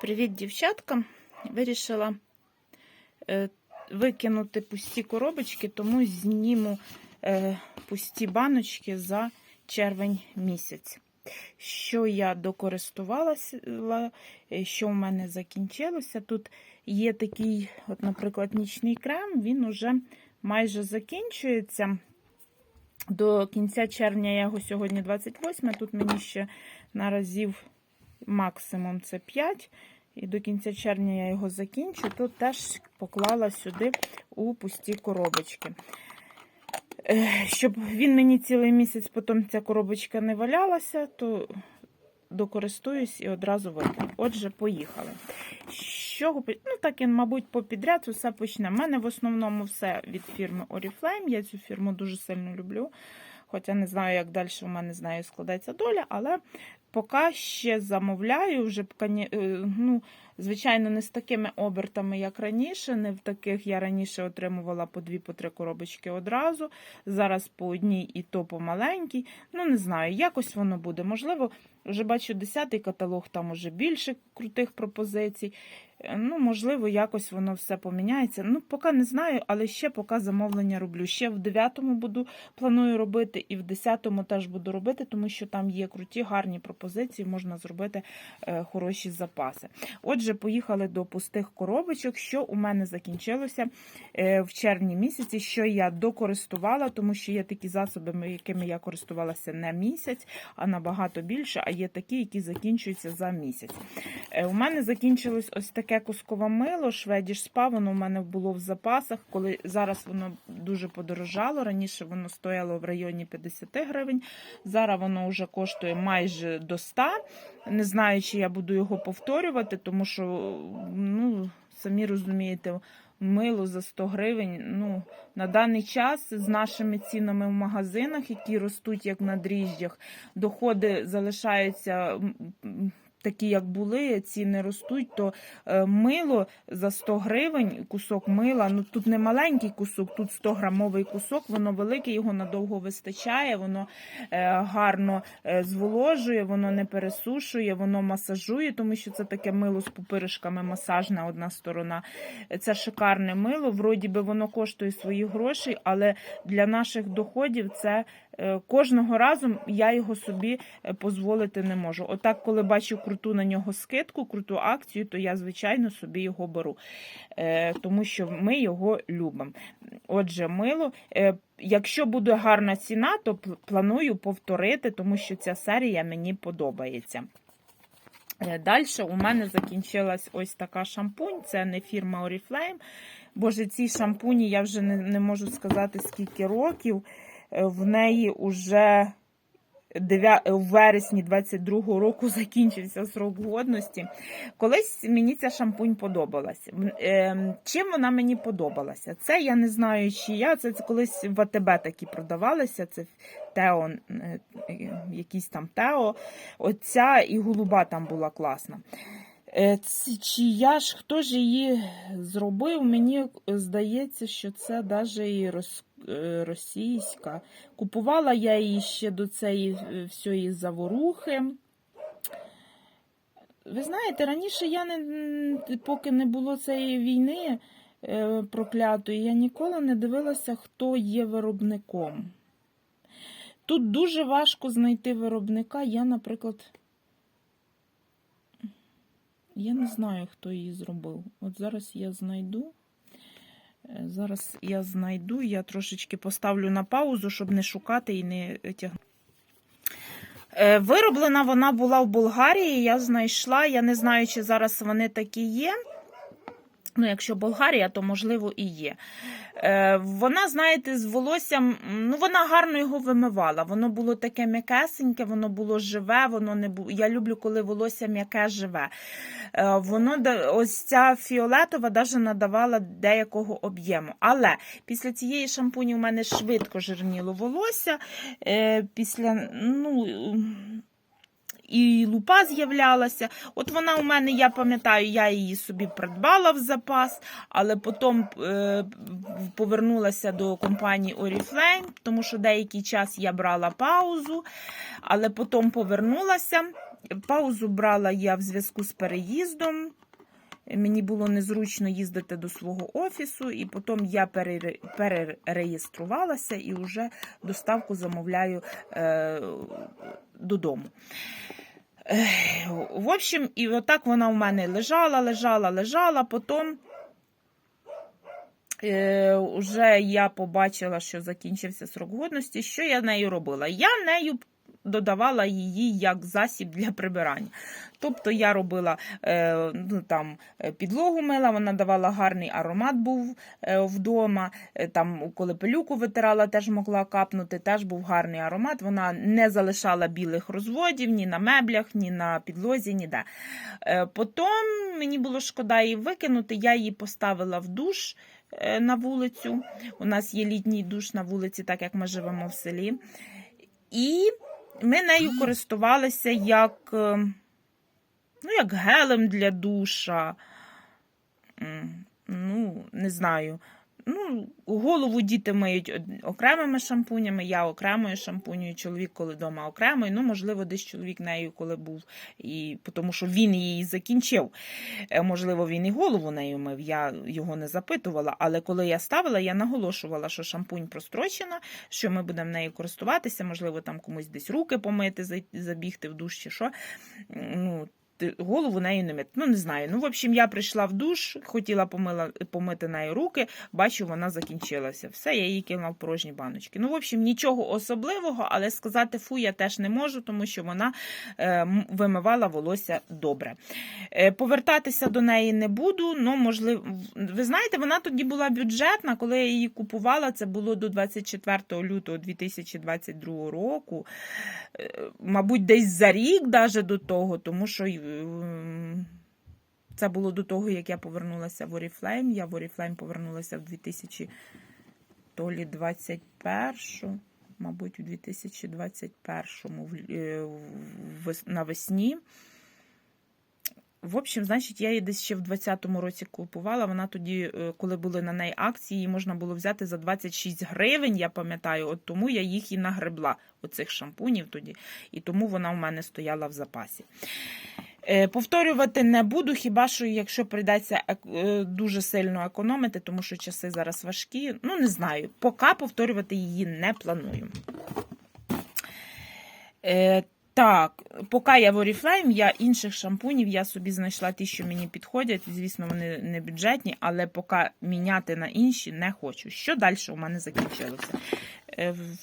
Привіт, дівчатка! Вирішила е, викинути пусті коробочки, тому зніму е, пусті баночки за червень місяць. Що я докористувалася, е, що в мене закінчилося. Тут є такий, от, наприклад, нічний крем, він уже майже закінчується. До кінця червня я його сьогодні 28, тут мені ще наразів максимум це 5. І до кінця червня я його закінчу, то теж поклала сюди у пусті коробочки. Е, Щоб він мені цілий місяць потім ця коробочка не валялася, то докористуюсь і одразу викину. Отже, поїхали. Чого, ну так, і, мабуть, попідряд все почне. У мене в основному все від фірми Oriflame. Я цю фірму дуже сильно люблю. Хоча не знаю, як далі у мене з нею складається доля, але поки ще замовляю, вже е, ну, звичайно, не з такими обертами, як раніше. Не в таких я раніше отримувала по дві по коробочки одразу. Зараз по одній і то по маленькій. Ну, не знаю, якось воно буде. Можливо, вже бачу 10-й каталог, там уже більше крутих пропозицій. Е, Ну, можливо, якось воно все поміняється. Ну, поки не знаю, але ще поки замовлення роблю. Ще в 9-му буду планую робити, і в 10-му теж буду робити, тому що там є круті, гарні пропозиції, можна зробити е, хороші запаси. Отже, поїхали до пустих коробочок. Що у мене закінчилося е, в червні місяці, що я докористувала, тому що є такі засоби, якими я користувалася не місяць, а набагато більше, а є такі, які закінчуються за місяць. Е, У мене закінчилось ось таке кускове мило, шведіш спа, воно у мене було в запасах, коли зараз воно дуже подорожало. Раніше воно стояло в районі 50 гривень. Зараз воно вже коштує майже до 100. Не знаю, чи я буду його повторювати, тому що, ну, самі розумієте, мило за 100 гривень. Ну, на даний час з нашими цінами в магазинах, які ростуть як на дріжджах, доходи залишаються. Такі, як були, ціни ростуть, то е, мило за 100 гривень, кусок мила, ну тут не маленький кусок, тут 100 грамовий кусок, воно велике, його надовго вистачає, воно е, гарно е, зволожує, воно не пересушує, воно масажує, тому що це таке мило з пупиришками, масажна одна сторона. Це шикарне мило. Вроді би воно коштує свої гроші, але для наших доходів це кожного разу я його собі е, дозволити не можу. Отак, коли бачу круту на нього скидку, круту акцію, то я, звичайно, собі його беру, Е, тому що ми його любимо. Отже, мило. Е, Якщо буде гарна ціна, то планую повторити, тому що ця серія мені подобається. Далі у мене закінчилась ось така шампунь. Це не фірма Oriflame. Боже, цій шампуні я вже не, не можу сказати скільки років. Е, В неї уже в вересні 22-го року закінчився срок годності. Колись мені ця шампунь подобалася. Ем, Чим вона мені подобалася? Це я не знаю, чи я. Це колись в АТБ такі продавалися. Це Тео, е, е, якийсь там Тео. Оця і голуба там була класна. Е, Чи я ж хто ж її зробив? Мені здається, що це навіть і е, російська. Купувала я її ще до цієї е, всієї заворухи. Ви знаєте, раніше я не поки не було цієї війни е, проклятої, я ніколи не дивилася, хто є виробником. Тут дуже важко знайти виробника. Я, наприклад, я не знаю, хто її зробив. От зараз я знайду. Е, Зараз я знайду, я трошечки поставлю на паузу, щоб не шукати і не тягнути. Е, Вироблена вона була в Болгарії, я знайшла. Я не знаю, чи зараз вони такі є. Ну, якщо Болгарія, то можливо і є. Е, вона, знаєте, з волоссям, ну вона гарно його вимивала. Воно було таке м'якесеньке, воно було живе, воно не було. Я люблю, коли волосся м'яке живе. Е, воно ось ця фіолетова даже надавала деякого об'єму. Але після цієї шампуні у мене швидко жирніло волосся. Е, після, ну. І лупа з'являлася. От вона у мене, я пам'ятаю, я її собі придбала в запас, але потім е, повернулася до компанії Oriflame, тому що деякий час я брала паузу, але потім повернулася. Паузу брала я в зв'язку з переїздом. Мені було незручно їздити до свого офісу, і потім я перере- перереєструвалася і вже доставку замовляю е, додому. В общем, і отак вона в мене лежала, лежала, лежала. Потім е, вже я побачила, що закінчився срок годності. Що я нею робила? Я нею додавала її як засіб для прибирання. Тобто я робила е, ну, там, е, підлогу мила, вона давала гарний аромат був е, вдома. Там, коли пилюку витирала, теж могла капнути, теж був гарний аромат. Вона не залишала білих розводів ні на меблях, ні на підлозі, ніде. Потім мені було шкода її викинути, я її поставила в душ на вулицю. У нас є літній душ на вулиці, так як ми живемо в селі. І ми нею користувалися як, е, ну, як гелем для душа. Ну, не знаю. Ну, голову діти миють окремими шампунями, я окремою шампунею, чоловік коли вдома окремою. Ну, можливо, десь чоловік нею коли був, і, тому що він її закінчив. Е, Можливо, він і голову нею мив, я його не запитувала. Але коли я ставила, я наголошувала, що шампунь прострочена, що ми будемо нею користуватися, можливо, там комусь десь руки помити, забігти в душ чи що. Ну, голову нею не мити. Ну, не знаю. Ну, в общем, я прийшла в душ, хотіла помила, помити нею руки, бачу, вона закінчилася. Все, я її кинула в порожні баночки. Ну, в общем, нічого особливого, але сказати фу я теж не можу, тому що вона е, вимивала волосся добре. Е, повертатися до неї не буду. Ну, можливо, ви знаєте, вона тоді була бюджетна, коли я її купувала, це було до 24 лютого 2022 року. Е, Мабуть, десь за рік даже до того, тому що це було до того, як я повернулася в Oriflame. Я в Oriflame повернулася в 2000 то лі 21, мабуть, у 2021 в- е, навесні. В общем, значить, я її десь ще в 20-му році купувала. Вона тоді, е, коли були на неї акції, її можна було взяти за 26 гривень, я пам'ятаю, от тому я їх і нагребла, оцих шампунів тоді. І тому вона в мене стояла в запасі. Е, Повторювати не буду, хіба що якщо прийдеться е, дуже сильно економити, тому що часи зараз важкі. Ну, не знаю. Поки повторювати її не планую. Е, так, поки я в Oriflame, я інших шампунів я собі знайшла ті, що мені підходять. Звісно, вони не бюджетні, але поки міняти на інші не хочу. Що далі у мене закінчилося? В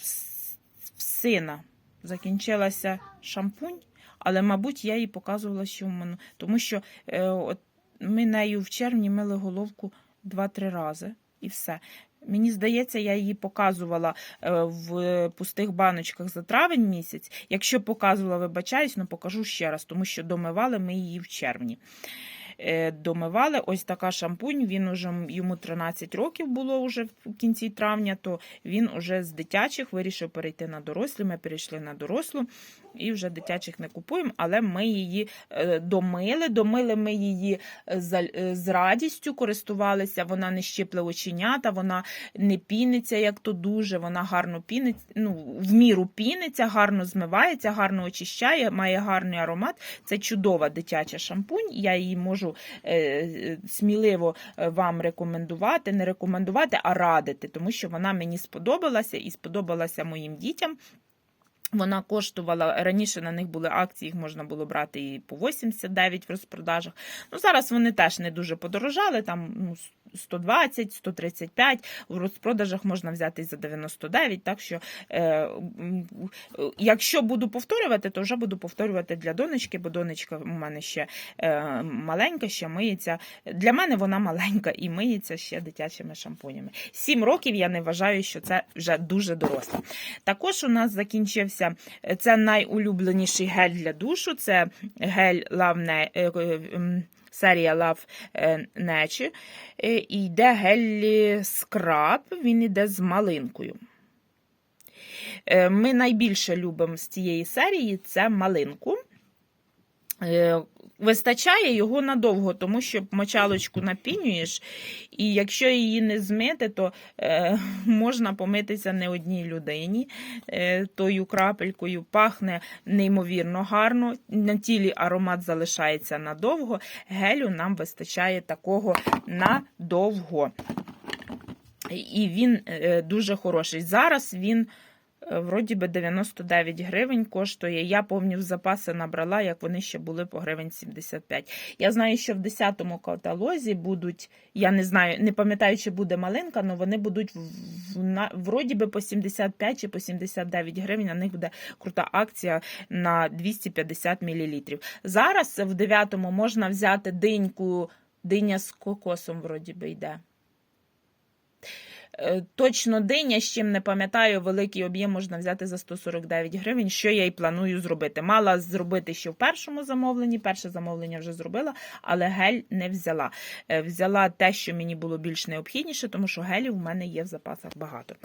сина закінчилася шампунь, але, мабуть, я їй показувала, що в мене. Тому що е, от ми нею в червні мили головку 2-3 рази і все. Мені здається, я її показувала е, в пустих баночках за травень місяць. Якщо показувала, вибачаюсь, ну покажу ще раз, тому що домивали ми її в червні. Е, Домивали ось така шампунь. Він уже йому 13 років було вже в кінці травня, то він уже з дитячих вирішив перейти на дорослі. Ми перейшли на дорослу і вже дитячих не купуємо, але ми її е, домили. Домили ми її е, е, з радістю, користувалися. Вона не щипле оченята, вона не піниться, як то дуже. Вона гарно піниться, ну, в міру піниться, гарно змивається, гарно очищає, має гарний аромат. Це чудова дитяча шампунь. Я її можу сміливо вам рекомендувати, не рекомендувати, а радити, тому що вона мені сподобалася і сподобалася моїм дітям. Вона коштувала раніше на них були акції, їх можна було брати і по 89 в розпродажах. Ну зараз вони теж не дуже подорожали. Там ну 120, 135, в розпродажах можна взяти за 99. Так що, е, якщо буду повторювати, то вже буду повторювати для донечки, бо донечка у мене ще е, маленька, ще миється. Для мене вона маленька і миється ще дитячими шампунями. Сім років я не вважаю, що це вже дуже доросло. Також у нас закінчився е, це найулюбленіший гель для душу. Це гель Ne- е, е, серія Love е, Nature. Е, І йде гель скраб, він йде з малинкою. Е, Ми найбільше любимо з цієї серії це малинку. Е, Вистачає його надовго, тому що мочалочку напінюєш, і якщо її не змити, то е, можна помитися не одній людині е, тою крапелькою. Пахне неймовірно гарно. На тілі аромат залишається надовго. Гелю нам вистачає такого надовго. І він е, дуже хороший. Зараз він. Е, Вроді би 99 гривень коштує. Я повні запаси набрала, як вони ще були по гривень 75. Я знаю, що в 10-му каталозі будуть, я не знаю, не пам'ятаю, чи буде малинка, але вони будуть вроді би по 75 чи по 79 гривень. На них буде крута акція на 250 мл. Зараз в 9-му можна взяти диньку, диня з кокосом, вроді би йде. Е, Точно диня, з чим не пам'ятаю, великий об'єм можна взяти за 149 гривень, що я і планую зробити. Мала зробити ще в першому замовленні, перше замовлення вже зробила, але гель не взяла. Е, Взяла те, що мені було більш необхідніше, тому що гелів у мене є в запасах багато.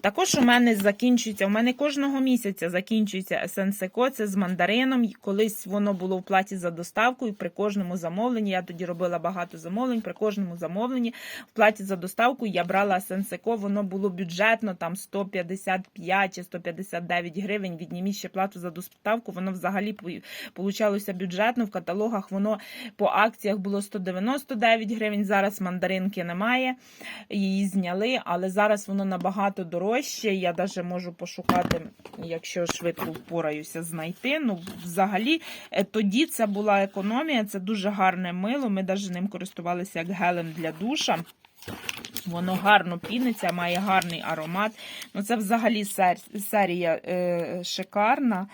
Також у мене закінчується, у мене кожного місяця закінчується есенсеко, це з мандарином. Колись воно було в платі за доставку, і при кожному замовленні, я тоді робила багато замовлень, при кожному замовленні в платі за доставку я брала есенсеко, воно було бюджетно, там 155 чи 159 гривень, відніміть ще плату за доставку, воно взагалі получалося бюджетно, в каталогах воно по акціях було 199 гривень, зараз мандаринки немає, її зняли, але зараз воно набагато дорожче, я навіть можу пошукати, якщо швидко впораюся, знайти, ну взагалі е, тоді це була економія, це дуже гарне мило, ми навіть ним користувалися як гелем для душа. Воно гарно піниться, має гарний аромат. Ну, це взагалі серія е, шикарна.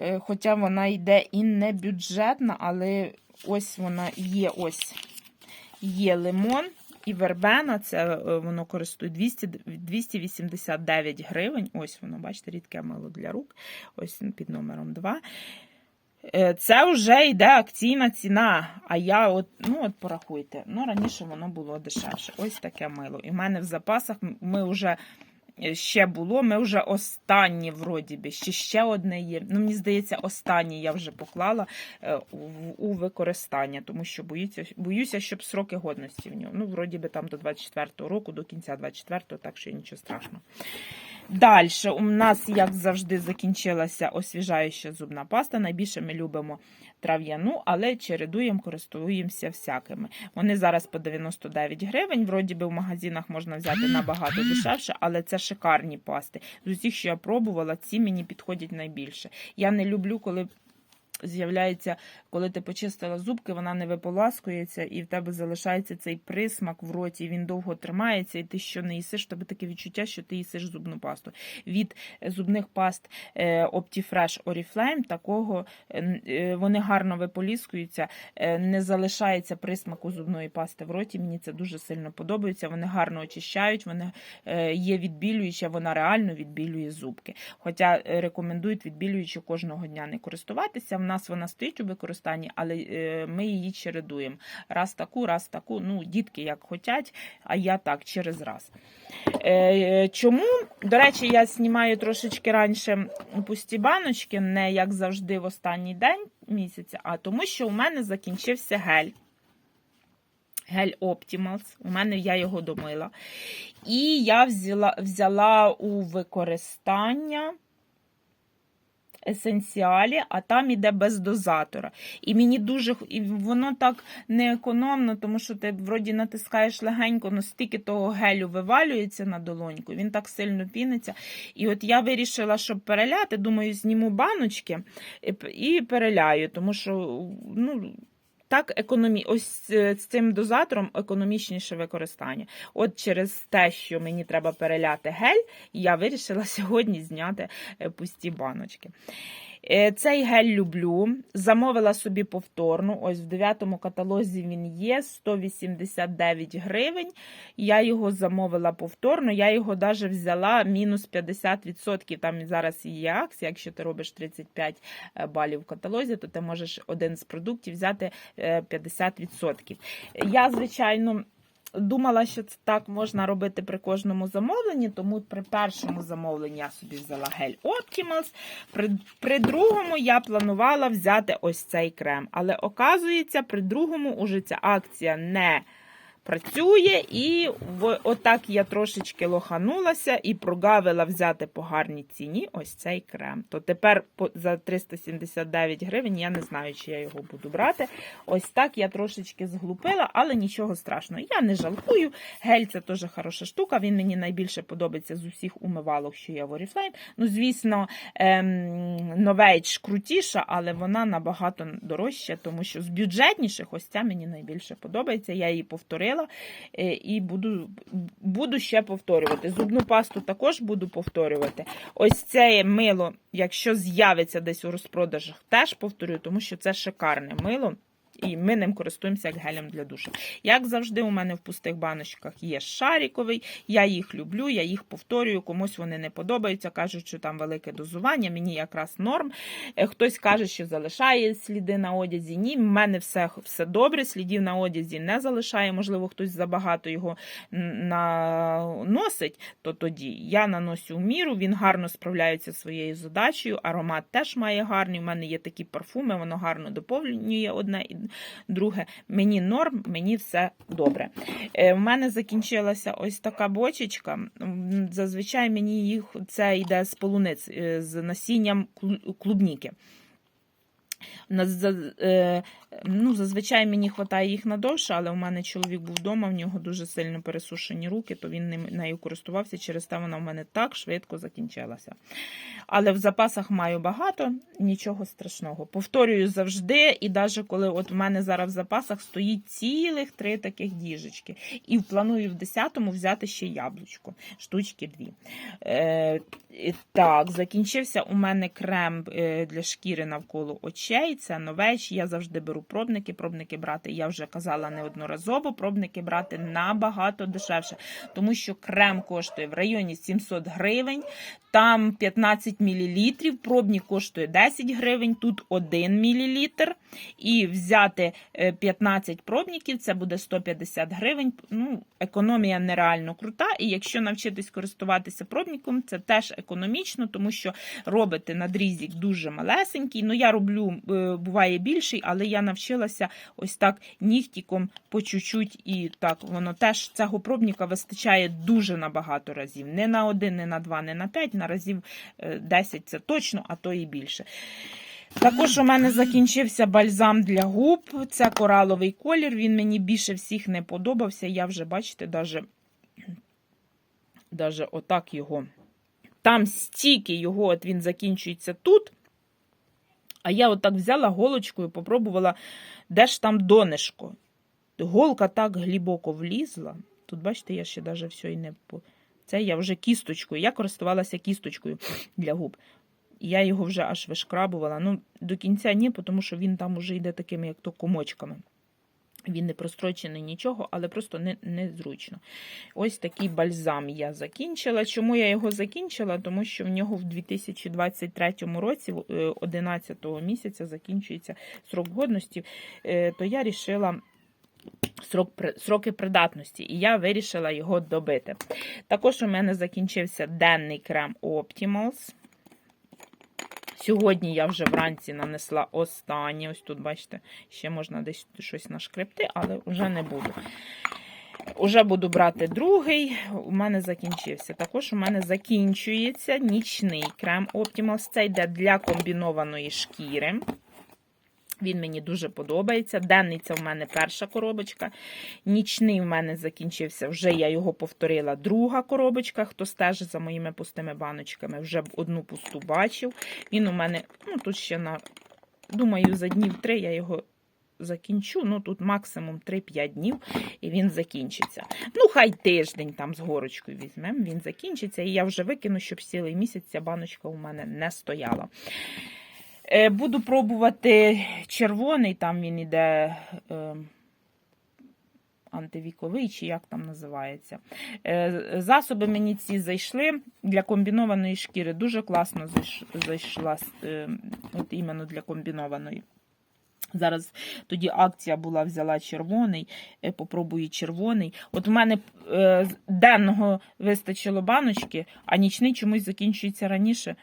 Е, хоча вона йде і не бюджетна, але ось вона є ось є лимон і вербена. Це е, воно користує 200, 289 гривень. Ось воно, бачите, рідке мило для рук. Ось під номером 2. Е, Це вже йде акційна ціна. А я от, ну от порахуйте, ну раніше воно було дешевше. Ось таке мило. І в мене в запасах ми вже е, ще було, ми вже останнє вроді би, ще ще одне є. Ну, мені здається, останнє я вже поклала е, у використання, тому що боюся, боюся, щоб сроки годності в нього. Ну, вроді би там до 24-го року, до кінця 24-го, так що нічого страшного. Далі у нас, як завжди, закінчилася освіжаюча зубна паста. Найбільше ми любимо трав'яну, але чередуємо, користуємося всякими. Вони зараз по 99 гривень. Вроді би в магазинах можна взяти набагато дешевше, але це шикарні пасти. З усіх, що я пробувала, ці мені підходять найбільше. Я не люблю, коли. З'являється, коли ти почистила зубки, вона не виполаскується, і в тебе залишається цей присмак в роті, він довго тримається, і ти що не їсиш, в тебе таке відчуття, що ти їсиш зубну пасту. Від е, зубних паст е, Optifresh Oriflame такого е, вони гарно виполіскуються, не залишається присмаку зубної пасти в роті. Мені це дуже сильно подобається. Вони гарно очищають, вони є відбілююча, вона реально відбілює зубки. Хоча рекомендують відбілюючи кожного дня не користуватися. Нас вона стоїть у використанні, але е, ми її чередуємо. Раз таку, раз таку. Ну, дітки як хотять, а я так через раз. Е, Чому? До речі, я знімаю трошечки раніше пусті баночки, не як завжди в останній день місяця, а тому, що у мене закінчився гель. Гель Optimals. У мене я його домила. І я взяла, взяла у використання есенціалі, а там іде без дозатора. І мені дуже і воно так не економно, тому що ти вроді натискаєш легенько, але стільки того гелю вивалюється на долоньку, він так сильно піниться. І от я вирішила, щоб переляти, думаю, зніму баночки і переляю, тому що ну. Так, економі... ось е, з цим дозатором економічніше використання. От через те, що мені треба переляти гель, я вирішила сьогодні зняти е, пусті баночки. Е, Цей гель люблю. Замовила собі повторну. Ось в 9 каталозі він є 189 гривень. Я його замовила повторно. Я його навіть взяла мінус 50%. Там зараз є акція. Якщо ти робиш 35 балів в каталозі, то ти можеш один з продуктів взяти е, 50%. Я, звичайно. Думала, що це так можна робити при кожному замовленні, тому при першому замовленні я собі взяла гель Optimals. При, при другому я планувала взяти ось цей крем. Але оказується, при другому уже ця акція не працює, і отак я трошечки лоханулася і прогавила взяти по гарній ціні ось цей крем. То тепер за 379 гривень я не знаю, чи я його буду брати. Ось так я трошечки зглупила, але нічого страшного. Я не жалкую. Гель це теж хороша штука. Він мені найбільше подобається з усіх умивалок, що є в Oriflame. Ну, звісно, ем, Новейдж крутіша, але вона набагато дорожча, тому що з бюджетніших ось ця мені найбільше подобається. Я її повторила е, і буду, буду ще повторювати. Зубну пасту також буду повторювати. Ось це мило, якщо з'явиться десь у розпродажах, теж повторюю, тому що це шикарне мило. І ми ним користуємося як гелем для душу. Як завжди, у мене в пустих баночках є шариковий, я їх люблю, я їх повторюю, комусь вони не подобаються, кажуть, що там велике дозування, мені якраз норм. Е, Хтось каже, що залишає сліди на одязі. Ні, в мене все, все добре, слідів на одязі не залишає. Можливо, хтось забагато його наносить, то тоді я наносю в міру, він гарно справляється зі своєю задачею. Аромат теж має гарний. У мене є такі парфуми, воно гарно доповнює одне друге. Мені норм, мені все добре. Е, У мене закінчилася ось така бочечка. Зазвичай мені їх це йде з полуниць, е, з насінням клубніки. Е, Ну, зазвичай мені вистачає їх надовше, але у мене чоловік був вдома, в нього дуже сильно пересушені руки, то він нею користувався, через те вона в мене так швидко закінчилася. Але в запасах маю багато, нічого страшного. Повторюю завжди, і навіть коли от в мене зараз в запасах стоїть цілих три таких діжечки. І планую в 10-му взяти ще яблучко, штучки дві. Е, так, закінчився у мене крем е, для шкіри навколо очей. Це новеч. Я завжди беру пробники. Пробники брати, я вже казала неодноразово, пробники брати набагато дешевше, тому що крем коштує в районі 700 гривень, там 15 мл, пробник коштує 10 гривень, тут 1 мл. І взяти е, 15 пробників, це буде 150 гривень. Ну, економія нереально крута. І якщо навчитись користуватися пробником, це теж економічно, тому що робите надрізик дуже малесенький. Ну, я роблю, е, буває більший, але я навчилася ось так нігтіком по чуть-чуть, і так воно теж цього пробника вистачає дуже на багато разів. Не на один, не на два, не на п'ять, на разів е, 10 це точно, а то і більше. Також у мене закінчився бальзам для губ. Це кораловий колір. Він мені більше всіх не подобався. Я вже, бачите, даже отак його. Там стільки його, от він закінчується тут. А я отак взяла голочкою, попробувала, де ж там донишко. Голка так глибоко влізла. Тут, бачите, я ще навіть все і не. Це я вже кісточкою. Я користувалася кісточкою для губ. Я його вже аж вишкрабувала. Ну, до кінця ні, тому що він там уже йде такими, як то комочками. Він не прострочений нічого, але просто не, незручно. Ось такий бальзам я закінчила. Чому я його закінчила? Тому що в нього в 2023 році, е, 11 місяця, закінчується срок годності, е, то я рішила. Срок, сроки придатності, і я вирішила його добити. Також у мене закінчився денний крем Optimals. Сьогодні я вже вранці нанесла останнє. Ось тут, бачите, ще можна десь щось нашкребти, але вже не буду. Уже буду брати другий. У мене закінчився. Також у мене закінчується нічний крем Optimals. Це йде для комбінованої шкіри. Він мені дуже подобається. Денний це в мене перша коробочка. Нічний в мене закінчився. Вже я його повторила. Друга коробочка. Хто стежить за моїми пустими баночками, вже одну пусту бачив. Він у мене, ну тут ще на, думаю, за днів три я його закінчу. Ну тут максимум 3-5 днів, і він закінчиться. Ну, хай тиждень там з горочкою візьмемо, він закінчиться. І я вже викину, щоб цілий місяць ця баночка у мене не стояла. Е, Буду пробувати червоний, там він іде е, антивіковий, чи як там називається. Е, Засоби мені ці зайшли для комбінованої шкіри. Дуже класно зайшла от іменно для комбінованої. Зараз тоді акція була, взяла червоний, попробую червоний. От у мене денного вистачило баночки, а нічний чомусь закінчується раніше.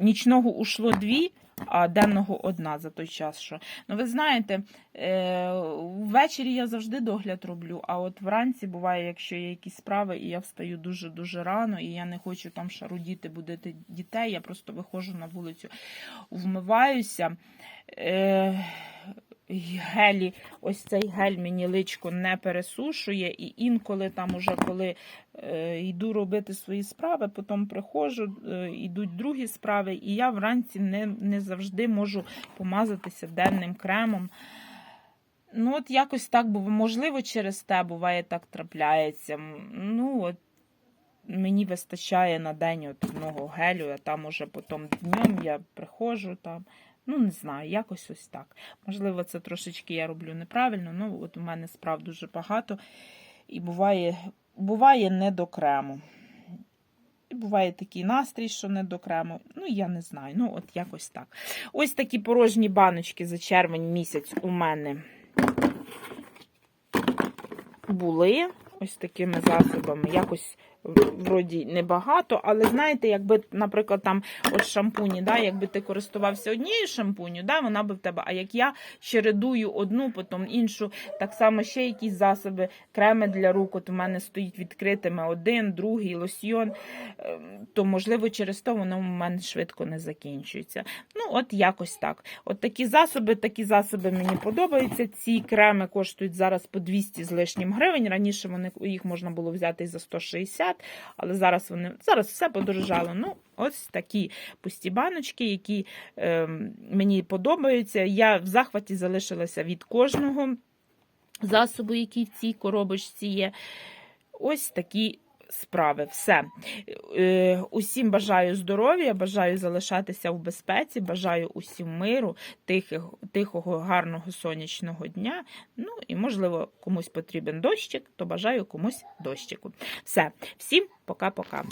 Нічного ушло дві, а денного одна за той час. Що. Ну, ви знаєте, е, ввечері я завжди догляд роблю, а от вранці буває, якщо є якісь справи, і я встаю дуже-дуже рано, і я не хочу там шарудіти, будити дітей, я просто виходжу на вулицю, вмиваюся. Е, гелі, ось цей гель мені личко не пересушує, і інколи там, уже коли е, йду робити свої справи, потім приходжу, е, йдуть другі справи, і я вранці не, не завжди можу помазатися денним кремом. Ну, от якось так, бо можливо, через те буває так трапляється. Ну, от мені вистачає на день от одного гелю, а там уже потім днем я приходжу там. Ну, не знаю, якось ось так. Можливо, це трошечки я роблю неправильно, ну от у мене справ дуже багато. І буває, буває не до крему. І буває такий настрій, що не до крему. Ну, я не знаю. Ну, от якось так. Ось такі порожні баночки за червень місяць у мене були. Ось такими засобами. Якось вроді небагато, але знаєте, якби, наприклад, там от шампуні, да, якби ти користувався однією шампуню, да, вона би в тебе. А як я чередую одну, потім іншу, так само ще якісь засоби, креми для рук, от у мене стоїть відкритими один, другий лосьйон, ем, то можливо через то воно в мене швидко не закінчується. Ну, от якось так. От такі засоби, такі засоби мені подобаються. Ці креми коштують зараз по 200 з лишнім гривень. Раніше вони їх можна було взяти і за 160, але зараз вони зараз все подорожало. Ну, ось такі пусті баночки, які е, мені подобаються. Я в захваті залишилася від кожного засобу, який в цій коробочці є. Ось такі справи. Все. Е, усім бажаю здоров'я, бажаю залишатися в безпеці, бажаю усім миру, тихого, гарного сонячного дня. Ну і, можливо, комусь потрібен дощик, то бажаю комусь дощику. Все, всім пока-пока.